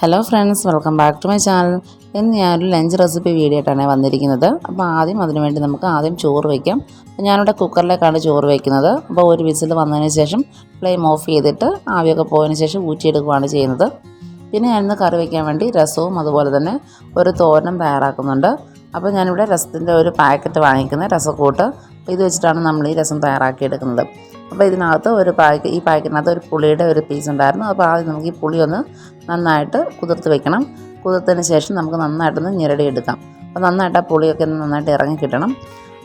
Hello friends welcome back to my channel ഇന്ന് ഞാനൊരു lunch recipe video ആയിട്ടാണ് വന്നിരിക്കുന്നത്. അപ്പോൾ ആദ്യം അതിനു വേണ്ടി നമുക്ക് ആദ്യം ചോറ് വയ്ക്കാം ഞാനിവിടെ കുക്കറിലേക്കാണ് ചോറ് വയ്ക്കുന്നത് അപ്പോൾ ഒരു വിസിൽ വന്നതിന് ശേഷം ഫ്ലെയിം ഓഫ് ചെയ്തിട്ട് ആവിയൊക്കെ പോയതിന് ശേഷം ഊറ്റിയെടുക്കുകയാണ് ചെയ്യുന്നത്. പിന്നെ ഞാനിന്ന് കറി വയ്ക്കാൻ വേണ്ടി രസവും അതുപോലെ തന്നെ ഒരു തോരനും തയ്യാറാക്കുന്നുണ്ട്. അപ്പോൾ ഞാനിവിടെ രസത്തിന്റെ ഒരു പാക്കറ്റ് വാങ്ങിക്കുന്ന രസക്കൂട്ട്. അപ്പോൾ ഇത് വെച്ചിട്ടാണ് നമ്മൾ ഈ രസം തയ്യാറാക്കിയെടുക്കുന്നത്. അപ്പോൾ ഇതിനകത്ത് ഒരു പാക്ക് ഈ പാക്കറ്റിനകത്ത് ഒരു പുളിയുടെ ഒരു പീസ് ഉണ്ടായിരുന്നു. അപ്പോൾ ആദ്യം നമുക്ക് ഈ പുളി ഒന്ന് നന്നായിട്ട് കുതിർത്ത് വെക്കണം. കുതിർത്തതിന് ശേഷം നമുക്ക് നന്നായിട്ടൊന്ന് ഞെരടിയെടുക്കാം അപ്പോൾ നന്നായിട്ട് ആ പുളിയൊക്കെ ഒന്ന് നന്നായിട്ട് ഇറങ്ങി കിട്ടണം.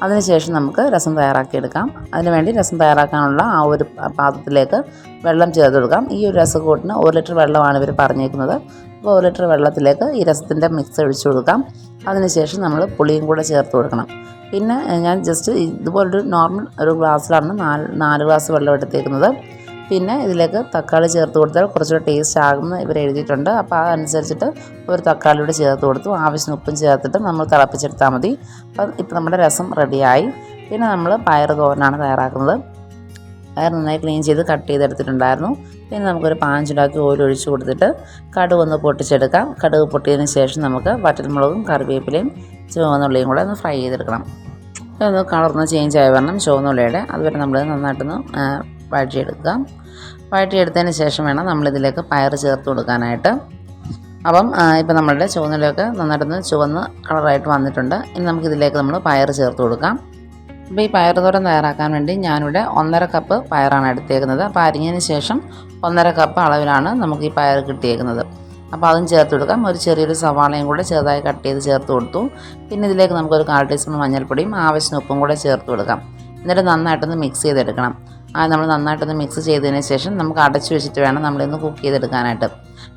അതിനുശേഷം നമുക്ക് രസം തയ്യാറാക്കിയെടുക്കാം അതിനുവേണ്ടി രസം തയ്യാറാക്കാനുള്ള ആ ഒരു പാത്രത്തിലേക്ക് വെള്ളം ചേർത്ത് കൊടുക്കാം. ഈ ഒരു രസക്കൂട്ടിന് ഒരു ലിറ്റർ വെള്ളമാണ് ഇവർ പറഞ്ഞേക്കുന്നത്. അപ്പോൾ ഒരു ലിറ്റർ വെള്ളത്തിലേക്ക് ഈ രസത്തിന്റെ മിക്സ് ഒഴിച്ചു കൊടുക്കാം. അതിനുശേഷം നമ്മൾ പുളിയും കൂടെ ചേർത്ത് കൊടുക്കണം. പിന്നെ ഞാൻ ജസ്റ്റ് ഇതുപോലൊരു നോർമൽ ഒരു ഗ്ലാസ്സിലാണ് നാല് നാല് ഗ്ലാസ് വെള്ളം എടുത്തേക്കുന്നത്. പിന്നെ ഇതിലേക്ക് തക്കാളി ചേർത്ത് കൊടുത്താൽ കുറച്ചുകൂടെ ടേസ്റ്റ് ആകുമെന്ന് ഇവർ എഴുതിയിട്ടുണ്ട്. അപ്പോൾ അതനുസരിച്ചിട്ട് ഒരു തക്കാളി കൂടി ചേർത്ത് കൊടുത്തു. ആവശ്യത്തിന് ഉപ്പും ചേർത്തിട്ട് നമ്മൾ തിളപ്പിച്ചെടുത്താൽ മതി. അപ്പം ഇപ്പം നമ്മുടെ രസം റെഡിയായി. പിന്നെ നമ്മൾ പയർ തോരനാണ് തയ്യാറാക്കുന്നത്. പയർ നന്നായി ക്ലീൻ ചെയ്ത് കട്ട് ചെയ്തെടുത്തിട്ടുണ്ടായിരുന്നു. പിന്നെ നമുക്കൊരു പാഞ്ചുണ്ടാക്കി ഒഴിച്ച് കൊടുത്തിട്ട് കടുക് ഒന്ന് പൊട്ടിച്ചെടുക്കാം. കടുക് പൊട്ടിയതിന് ശേഷം നമുക്ക് വറ്റൽമുളകും കറിവേപ്പിലയും ചുവന്നുള്ളിയും കൂടെ ഒന്ന് ഫ്രൈ ചെയ്തെടുക്കണം. ഒന്ന് കളർന്ന് ചേഞ്ച് ആയി വരണം ചുവന്നുള്ളിയുടെ അതുവരെ നമ്മൾ നന്നായിട്ടൊന്ന് വഴറ്റിയെടുക്കുക. വഴറ്റിയെടുത്തതിന് ശേഷം വേണം നമ്മളിതിലേക്ക് പയർ ചേർത്ത് കൊടുക്കാനായിട്ട്. അപ്പം ഇപ്പം നമ്മളുടെ ചുവന്നിലൊക്കെ നന്നായിട്ടൊന്ന് ചുവന്ന് കളറായിട്ട് വന്നിട്ടുണ്ട്. ഇനി നമുക്കിതിലേക്ക് നമ്മൾ പയർ ചേർത്ത് കൊടുക്കാം. അപ്പോൾ ഈ പയർ തോരൻ തയ്യാറാക്കാൻ വേണ്ടി ഞാനിവിടെ ഒന്നര കപ്പ് പയറാണ് എടുത്തേക്കുന്നത്. അപ്പോൾ അരിഞ്ഞതിന് ശേഷം ഒന്നര കപ്പ് അളവിലാണ് നമുക്ക് ഈ പയർ കിട്ടിയേക്കുന്നത്. അപ്പോൾ അതും ചേർത്ത് കൊടുക്കാം. ഒരു ചെറിയൊരു സവാളയും കൂടെ ചെറുതായി കട്ട് ചെയ്ത് ചേർത്ത് കൊടുത്തു. പിന്നെ ഇതിലേക്ക് നമുക്കൊരു കാൽ ടീസ്പൂൺ മഞ്ഞൾപ്പൊടിയും ആവശ്യത്തിന് ഉപ്പും കൂടെ ചേർത്ത് കൊടുക്കാം. എന്നിട്ട് നന്നായിട്ടൊന്ന് മിക്സ് ചെയ്തെടുക്കണം. അത് നമ്മൾ നന്നായിട്ടൊന്ന് മിക്സ് ചെയ്തതിന് ശേഷം നമുക്ക് അടച്ചു വെച്ചിട്ട് വേണം നമ്മളിന്ന് കുക്ക് ചെയ്തെടുക്കാനായിട്ട്.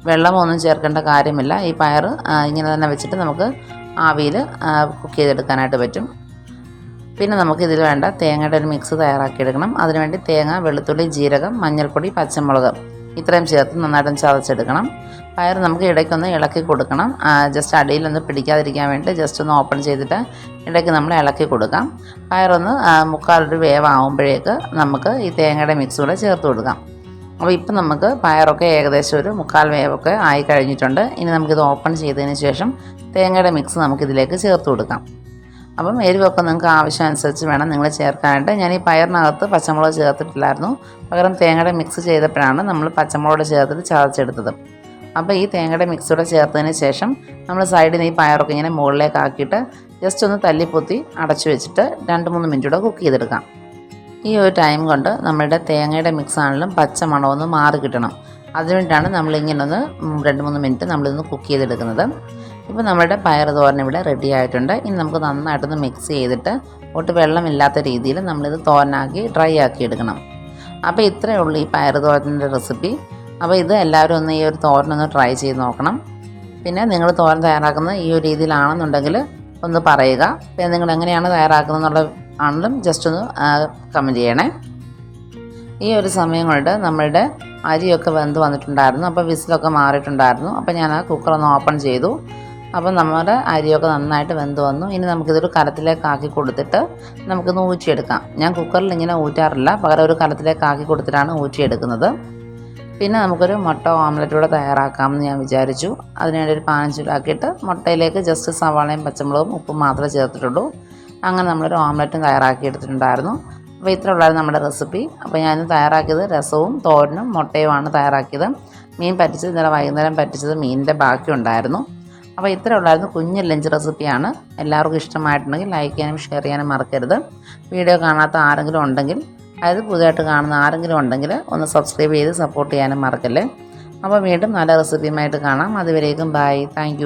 വെള്ളമൊന്നും ചേർക്കേണ്ട കാര്യമില്ല. ഈ പയർ ഇങ്ങനെ തന്നെ വെച്ചിട്ട് നമുക്ക് ആവിയിൽ കുക്ക് ചെയ്തെടുക്കാനായിട്ട് പറ്റും. പിന്നെ നമുക്ക് ഇതിൽ വേണ്ട തേങ്ങയുടെ ഒരു മിക്സ് തയ്യാറാക്കിയെടുക്കണം. അതിനുവേണ്ടി തേങ്ങ വെളുത്തുള്ളി ജീരകം മഞ്ഞൾപ്പൊടി പച്ചമുളക് ഇത്രയും ചേർത്ത് നന്നായിട്ടും ചതച്ചെടുക്കണം. പയർ നമുക്ക് ഇടയ്ക്കൊന്ന് ഇളക്കി കൊടുക്കണം. ജസ്റ്റ് അടിയിലൊന്ന് പിടിക്കാതിരിക്കാൻ വേണ്ടി ജസ്റ്റ് ഒന്ന് ഓപ്പൺ ചെയ്തിട്ട് ഇടയ്ക്ക് നമ്മൾ ഇളക്കി കൊടുക്കാം. പയറൊന്ന് മുക്കാലൊരു വേവാകുമ്പോഴേക്ക് നമുക്ക് ഈ തേങ്ങയുടെ മിക്സ് കൂടെ ചേർത്ത് കൊടുക്കാം. അപ്പോൾ ഇപ്പം നമുക്ക് പയറൊക്കെ ഏകദേശം ഒരു മുക്കാൽ വേവൊക്കെ ആയി കഴിഞ്ഞിട്ടുണ്ട്. ഇനി നമുക്കിത് ഓപ്പൺ ചെയ്തതിന് ശേഷം തേങ്ങയുടെ മിക്സ് നമുക്കിതിലേക്ക് ചേർത്ത് കൊടുക്കാം. അപ്പം എരിവൊക്കെ നിങ്ങൾക്ക് ആവശ്യമനുസരിച്ച് വേണം നിങ്ങൾ ചേർക്കാനായിട്ട്. ഞാൻ ഈ പയറിനകത്ത് പച്ചമുളക് ചേർത്തിട്ടില്ലായിരുന്നു. പകരം തേങ്ങയുടെ മിക്സ് ചെയ്തപ്പോഴാണ് നമ്മൾ പച്ചമുളക് ചേർത്തിട്ട് ചതച്ചെടുത്തത്. അപ്പോൾ ഈ തേങ്ങയുടെ മിക്സ് കൂടെ ചേർത്തതിന് ശേഷം നമ്മൾ സൈഡിൽ നിന്ന് ഈ പയറൊക്കെ ഇങ്ങനെ മുകളിലേക്ക് ആക്കിയിട്ട് ജസ്റ്റ് ഒന്ന് തല്ലിപ്പൊത്തി അടച്ചു വെച്ചിട്ട് രണ്ട് മൂന്ന് മിനിറ്റ് കൂടെ കുക്ക് ചെയ്തെടുക്കാം. ഈ ഒരു ടൈം കൊണ്ട് നമ്മുടെ തേങ്ങയുടെ മിക്സ് ആണെങ്കിലും പച്ച മണമൊന്ന് മാറി കിട്ടണം. അതിനുവേണ്ടിയിട്ടാണ് നമ്മളിങ്ങനെ ഒന്ന് രണ്ട് മൂന്ന് മിനിറ്റ് നമ്മളിതൊന്ന് കുക്ക് ചെയ്തെടുക്കുന്നത്. ഇപ്പോൾ നമ്മുടെ പയർ തോരൻ ഇവിടെ റെഡി ആയിട്ടുണ്ട്. ഇനി നമുക്ക് നന്നായിട്ടൊന്ന് മിക്സ് ചെയ്തിട്ട് ഒട്ട് വെള്ളമില്ലാത്ത രീതിയിൽ നമ്മളിത് തോരനാക്കി ഡ്രൈ ആക്കി എടുക്കണം. അപ്പോൾ ഇത്രയേ ഉള്ളൂ ഈ പയർ തോരന്റെ റെസിപ്പി അപ്പോൾ ഇത് എല്ലാവരും ഒന്ന് ഈ ഒരു തോരനൊന്ന് ട്രൈ ചെയ്ത് നോക്കണം. പിന്നെ നിങ്ങൾ തോരൻ തയ്യാറാക്കുന്നത് ഈ ഒരു രീതിയിലാണെന്നുണ്ടെങ്കിൽ ഒന്ന് പറയുക. പിന്നെ നിങ്ങൾ എങ്ങനെയാണ് തയ്യാറാക്കുന്നത് എന്നുള്ള ആണെങ്കിലും ജസ്റ്റ് ഒന്ന് കമന്റ് ചെയ്യണേ. ഈ ഒരു സമയം കൊണ്ട് നമ്മളുടെ അരിയൊക്കെ വെന്ത് വന്നിട്ടുണ്ടായിരുന്നു. അപ്പോൾ വിസിലൊക്കെ മാറിയിട്ടുണ്ടായിരുന്നു. അപ്പോൾ ഞാൻ ആ കുക്കർ ഒന്ന് ഓപ്പൺ ചെയ്തു. അപ്പോൾ നമ്മുടെ അരിയൊക്കെ നന്നായിട്ട് വെന്ത് വന്നു. ഇനി നമുക്കിതൊരു കലത്തിലേക്ക് ആക്കി കൊടുത്തിട്ട് നമുക്കിന്ന് ഊറ്റിയെടുക്കാം. ഞാൻ കുക്കറിൽ ഇങ്ങനെ ഊറ്റാറില്ല. പകരം ഒരു കലത്തിലേക്ക് ആക്കി കൊടുത്തിട്ടാണ് ഊറ്റിയെടുക്കുന്നത്. പിന്നെ നമുക്കൊരു മുട്ട ഓംലറ്റ് കൂടെ തയ്യാറാക്കാമെന്ന് ഞാൻ വിചാരിച്ചു. അതിനുവേണ്ടി ഒരു പാൻ മുട്ടയിലേക്ക് ജസ്റ്റ് സവാളയും പച്ചമുളകും ഉപ്പും മാത്രമേ ചേർത്തിട്ടുള്ളൂ. അങ്ങനെ നമ്മളൊരു ഓംലറ്റും തയ്യാറാക്കി എടുത്തിട്ടുണ്ടായിരുന്നു അപ്പോൾ ഇത്ര ഉള്ളായിരുന്നു നമ്മുടെ റെസിപ്പി അപ്പോൾ ഞാൻ തയ്യാറാക്കിയത് രസവും തോരനും മുട്ടയുമാണ് തയ്യാറാക്കിയത്. മീൻ പറ്റിച്ചത് ഇന്നലെ വൈകുന്നേരം പറ്റിച്ചത് മീനിന്റെ ബാക്കി ഉണ്ടായിരുന്നു. അപ്പോൾ ഇത്ര ഉള്ളായിരുന്നു കുഞ്ഞ് ലഞ്ച് റെസിപ്പിയാണ് എല്ലാവർക്കും ഇഷ്ടമായിട്ടുണ്ടെങ്കിൽ ലൈക്ക് ചെയ്യാനും ഷെയർ ചെയ്യാനും മറക്കരുത്. വീഡിയോ കാണാത്ത ആരെങ്കിലും ഉണ്ടെങ്കിൽ അതായത് പുതിയതായിട്ട് കാണുന്ന ആരെങ്കിലും ഉണ്ടെങ്കിൽ ഒന്ന് സബ്സ്ക്രൈബ് ചെയ്ത് സപ്പോർട്ട് ചെയ്യാനും മറക്കല്ലേ. അപ്പോൾ വീണ്ടും നല്ല റെസിപ്പിയുമായിട്ട് കാണാം. അതുവരേക്കും ബൈ താങ്ക്